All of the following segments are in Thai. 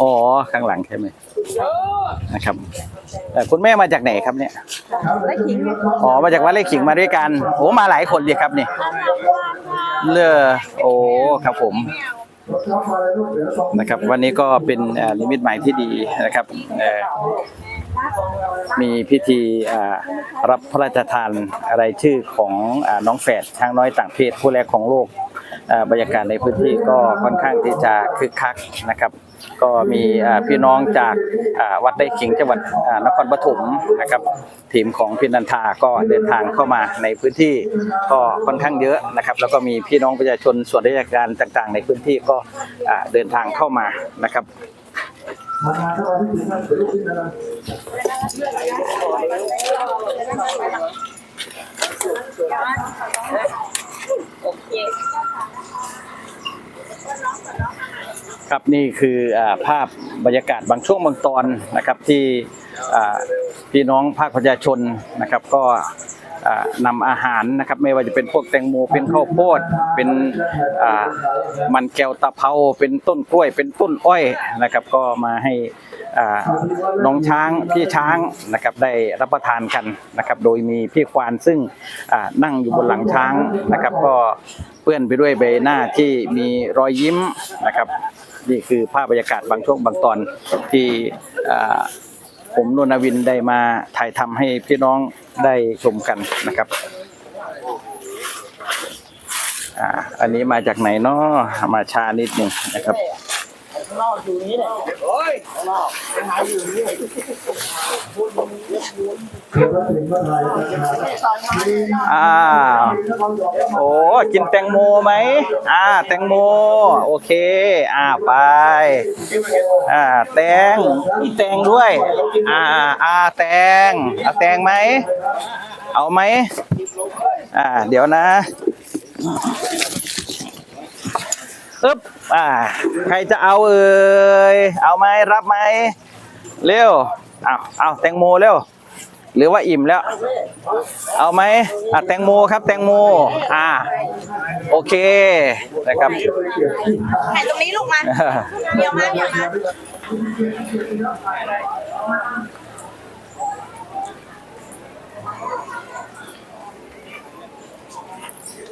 อ๋อข้างหลังใช่ไหมนะครับเอ่อคุณแม่มาจากไหนครับเนี่ยได้ขิงไงอ๋อมาจากวัดไร่ขิงมาด้วยกันโอ้มาหลายคนดีครับนี่เลอโอ้ครับผมนะครับ วันนี้ก็เป็นเอ่อนิมิตหมายที่ดีนะครับเอ่อมีพิธีอ่ารับพระราชทานอะไรชื่อของอ่าน้องแฝดช้างน้อยต่างเพศผู้แรกของโลกอ่าบรรยากาศในพื้นที่ก็ค่อนข้างที่จะคึกคักนะครับ ก็มีพี่น้องจากวัดไร่ขิงจังหวัดนครปฐมนะครับทีมของพินันทาก็เดินทางเข้ามาในพื้นที่ก็ค่อนข้างเยอะนะครับ แล้วก็มีพี่น้องประชาชนส่วนราชการต่างๆ ในพื้นที่ก็เดินทางเข้ามานะครับค ครับนี่คือภาพบรรยากาศบางช่วงบางตอนนะครับที่พี่น้องภาคประชาชนนะครับก็อ่านำอาหารนะครับไม่ว่าจะเป็นพวกแตงโมเป็นข้าวโพดเป็นมันแก้วตะเภาเป็นต้นกล้วยเป็นต้นอ้อยนะครับ ก็มาให้น้องช้างพี่ช้างนะครับได้รับประทานกันนะครับ โดยมีพี่ควานซึ่งนั่งอยู่บนหลังช้างนะครับ ก็เปื้อนไปด้วยใบหน้าที่มีรอยยิ้มนะครับ นี่คือภาพบรรยากาศบางช่วงบางตอนที่ผมนนวินได้มาถ่ายทำให้พี่น้องได้ชมกันนะครับอันนี้มาจากไหนเนาะมาชานิดหนึงนะครับอ่า อาโอ้กินแตงโมไหมอ่า แตงโม โอเค อ่าไป อ่า แตงมีแตงด้วย อ่า อ่าแตงเอาแตงไหม เอาไหมอ่า เดี๋ยวนะอึ๊บอ่า ใครจะเอาเอ่ยเอาไหมรับไหมเร็วเอาเอาแตงโมเร็ว หรือว่าอิ่มแล้ว เอาไหมอะแตงโมครับแตงโม อ่า โอเคนะครับถ่ายตรงนี้ลูกมาเดี๋ยวมาเดี๋ยวมา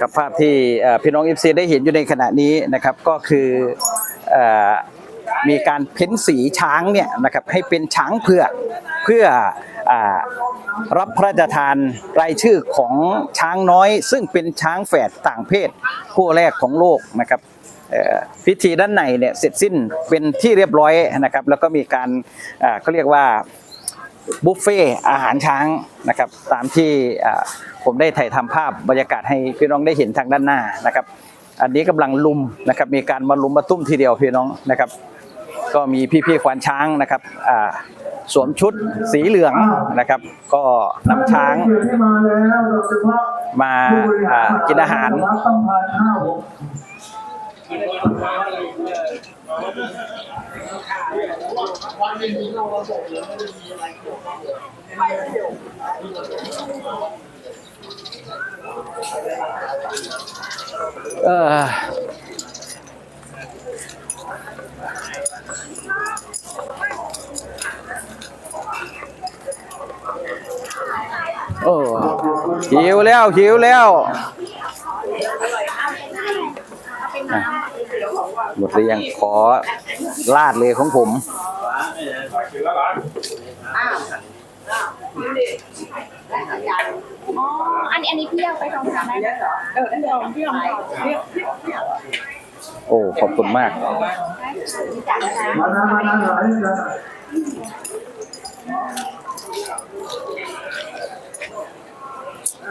กับภาพที่เอ่อพี่น้องเอฟซีได้เห็นอยู่ในขณะนี้นะครับ ก็คือเอ่อมีการเพ้นสีช้างเนี่ยนะครับให้เป็นช้างเผือกเพื่ออ่า รับพระราชทานรายชื่อของช้างน้อย ซึ่งเป็นช้างแฝดต่างเพศผู้แรกของโลกนะครับพิธีด้านในเนี่ยเสร็จสิ้นเป็นที่เรียบร้อยนะครับ แล้วก็มีการเขาเรียกว่าบุฟเฟ่อาหารช้างนะครับ ตามที่ผมได้ถ่ายทำภาพบรรยากาศให้พี่น้องได้เห็นทางด้านหน้านะครับ อันนี้กำลังลุมนะครับ มีการมาลุมมาตุ้มทีเดียวพี่น้องนะครับ ก็มีพี่ๆควานช้างนะครับ สวมชุดสีเหลืองนะครับ ก็นำช้างมากินอาหาร เออ โอ้หิวแล้วหิวแล้วอะหมดหรือยังขอลาดเลยของผมอ๋ออันนี้อันนี้พี่เอาไปทำทานได้ไหมเออเดี๋ยวพี่ลองพี่โอ้ ขอบคุณมาก มานะมานะหลายนะ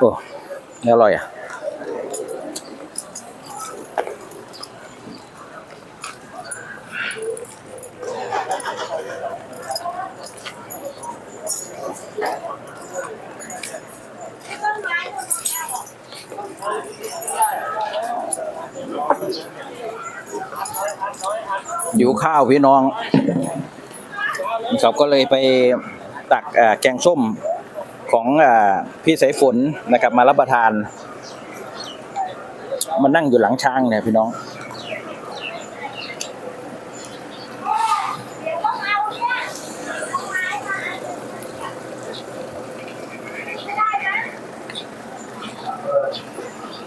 โอ้นี่อร่อยอะอยู่ข้าวพี่น้องครับก็เลยไปตักแกงส้ม ของอพี่สายฝนนะครับมารับประทาน มานั่งอยู่หลังช้างเนี่ยพี่น้อง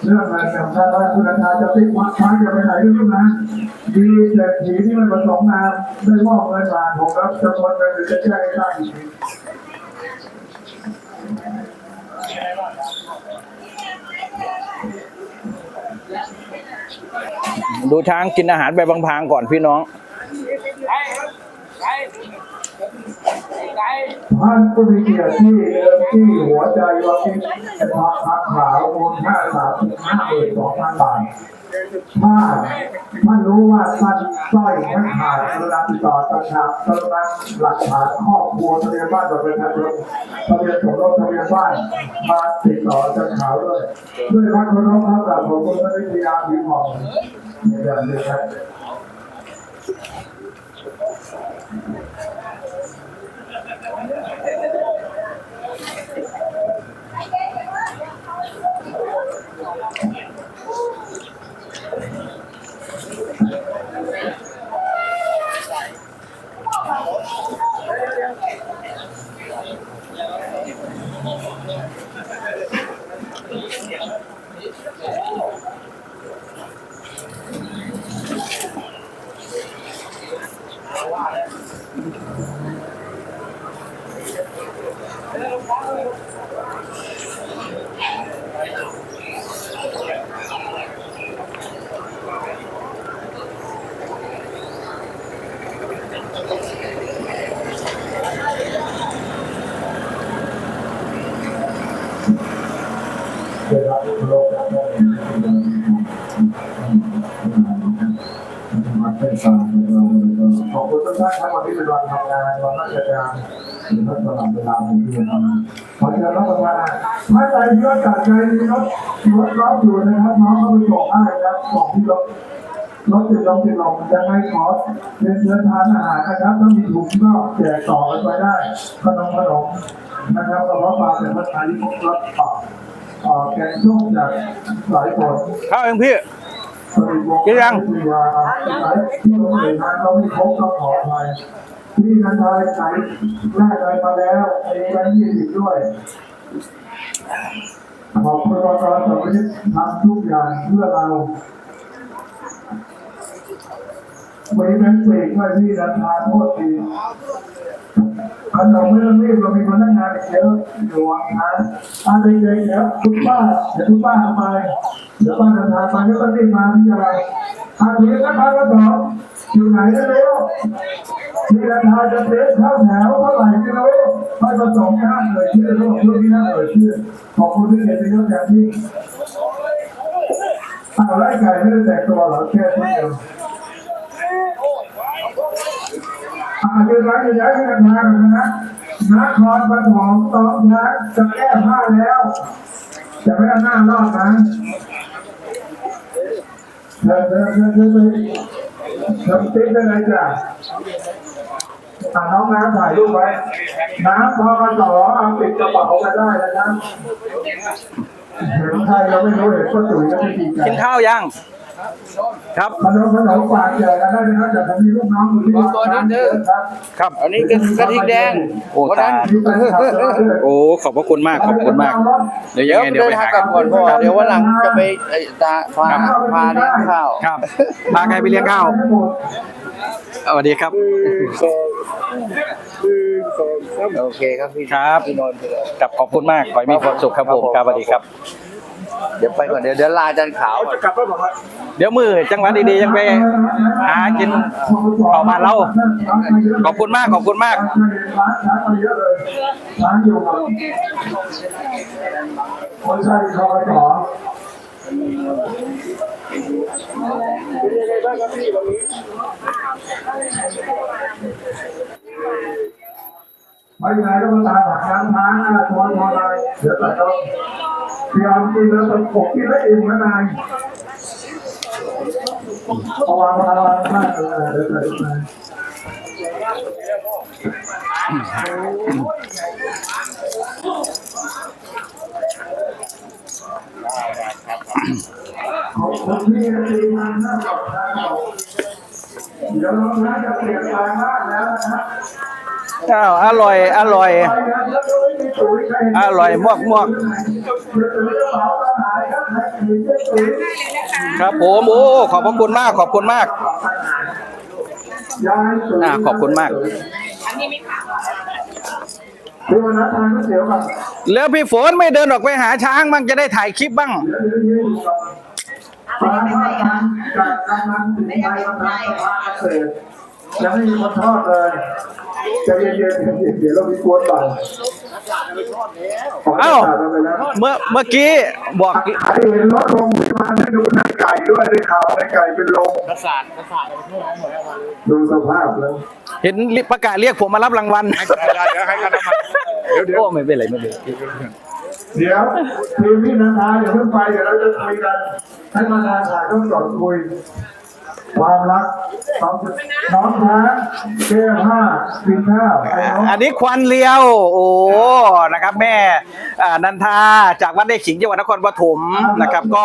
เรื่องอะไรจำได้ว่าคุณอาจรจะติดวัดช้างจะไปไหนด้วยนะมีเศรษฐีที่มันประสงค์งาได้มอบเงินมาผมรับจำนวนเงินหรือจะแจ้งให้ทราบอีกที ดูช้างกินอาหารไปบางๆก่อนพี่น้องท่านผู้มีเกียรติที่ที่หัวใจวันนี้เป็นพระพักขาวมูลค่าสามสิบห้าหมื่นสองพันบาท ถ้าท่านรู้ว่าท่านสร้อยท่านขาดกรุณาติดต่อตำรวจกรุณาหลักฐานครอบครัวทะเบียนบ้านบัตรประชาชนทะเบียนสมรสทะเบียนบ้านมาติดต่อจะขาวด้วยด้วยพระเคารพระบกับผมคุณวิทยาผิวผ่องในเรื่างนี้ครับ ได้รับโลกแล้วก็มาเป็นสาร ขอบคุณทุกท่านครับวันนี้เป็นวันทำงานวันราชการหรือว่าตลอดเวลาของที่เราขอเชิญรับประทานถ้าใจเยอะจัดใจมีรถรถรับอยู่นะครับน้องเขาไปส่งให้ครับส่งที่รถรถติดลมติดลมยังไงขอเรียนเชิญทานอาหารนะครับถ้ามีถุงก็แจกต่อกันไปได้ขนมขนมนะครับกระเพาะปลาแต่ว่าขายที่พวกรถต่อ เอ่อแกงส้มจากสายฝนข้าวเองพี่กินยังที่ว่าสายที่โรงเรียนนั้นเราไม่ครบก็ขอไปนี่นันทายสายแรกอะไรมาแล้วไอ้แบงค์ยี่สิบด้วยขอบคุณว่าเราสำเร็จทำทุกอย่างเพื่อเราไม่เป็นเสกว่าที่นันทาโทษที ขนมไม่ต้องรีบเรามีพนักงานเยอะอยู่วังนะอะไรเด็กๆเดี๋ยวคุณป้านเดี๋ยวคุณป้าทำไมเดี๋ยวป้านันทาไปก็ต้องรีบมาที่อะไรอาทีนี้นะครับก็ตอบอยู่ไหนก็รู้ที่นันทาจะเทสเข้าแถวเท่าไหร่ไม่รู้ไม่ประสงค์การเลยชื่อโลกรุ่นที่นั่นเอ่ยชื่อขอบคุณที่เกียรติยศอย่างที่อ้าวไล่ไก่ไม่ได้แตกตัวหรอแค่ที่เดียว อาจจะร้ายจะย้ายกันทางนะนครปฐมตองนะจะแก้ผ้าแล้วจะไม่เอาหน้ารอดนะเธอเธอเธอเธอเธอเธอติ๊กได้เลยจ้ะอาน้องน้ำถ่ายรูปไว้ น้ำพอกระต่อเอาติดกระเป๋ากันได้นะครับเห็นใครเราไม่รู้เห็นก็ตุ๋ยก็ไม่ดีใจกินข้าวยัง ครับขนมขนมฝากแจกกันได้นะครับแต่ผมมีลูกน้องอยู่ที่ร้านครับครับอันนี้กระทิงแดงโอ้ตาโอ้ขอบพระคุณมากขอบคุณมาก เดี๋ยวเดี๋ยัยวงไงเดี๋ยวไปหากันบก่อนเดี๋ยววันหลังจะไปไอ้ตาพาพาเลี้ยงข้าวครับพาใครไปเลี้ยงข้าวสวัสดีครับโอเคครับพี่ครับพี่นนท์ไปเลยกับขอบคุณมากขอให้มีความสุขครับผมครับสวัสดีครับ เดี๋ยวไปก่อนเดี๋ยวเดี๋ยวลาจันขาวก่อนกลับไปบอกว่าเดี๋ยวมือจังหวะดีๆยังไปหากินข้าวบ้านเราขอบคุณมากขอบคุณมากร้านช้างมาเยอะเลยร้านอยู่กับคนใช้ทอต่อไม่ไหนก็มาตามหาช้างช้างนะทอนทอนอะไรเดี๋ยวตัดต้องพ ยายามกินแล้วต้องปกกินแล้วอิ่มนะนายเอาวางวาวางมากเลยเดี๋ยวตัดมาขอบคุณที่ทีมงานหน้าจอนะครับเดี๋ยวเราจะเปลี่ยนแปมากแล้วนะครับ อ้าวอร่อย อร่อย อร่อยมวกมวกครับผมโอ้ขอบพระคุณมาก ขอบคุณมากอ่าขอบคุณมากแล้วพี่ฝนไม่เดินออกไปหาช้างบ้างจะได้ถ่ายคลิปบ้างปลาทอดมันจากกำนันถึงไทยมาทำปลาเกษตรยังไม่มีคนทอดเลยใจะเย็นๆเดี๋ยวเรามีกวนก่อนเอ้าไปแล้วเมื่อเมื่อกี้บอกใครเห็นรถลงมาให้ดูในไก่ด้วยได้ข่าวในไก่เป็นลมประสาทประสาทไปทั่วหมดแล้ววันดูสภาพแล้ว เห็นประกาศเรียกผมมารับรางวัลเดี๋ยวให้กันน้ำมันเดี๋ยวเดี๋ยวโอ้ไม่เป็นไรไม่เป็นไรเดี๋ยวทีมพี่นันทาอย่าเพิ่งไปเดี๋ยวเราจะคุยกันให้มาทานถ่ายต้องจอดคุย ความรักน้องน้องช้างเก้ห้ากินข้าวไอ้น้องอันนี้ควันเลียว โอ้นะครับ แม่อ่านันทาจากวัดได้ขิงจังหวัดนครปฐมนะครับ ก็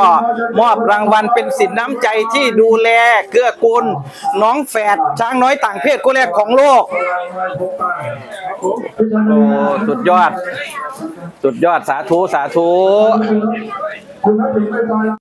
มอบรางวัลเป็นสินน้ำใจที่ดูแลเกื้อกูลน้องแฝดช้างน้อยต่างเพศคู่แรกของโลก โอ้สุดยอด สุดยอดสาธุสาธุ คุณทักษิณไปซอย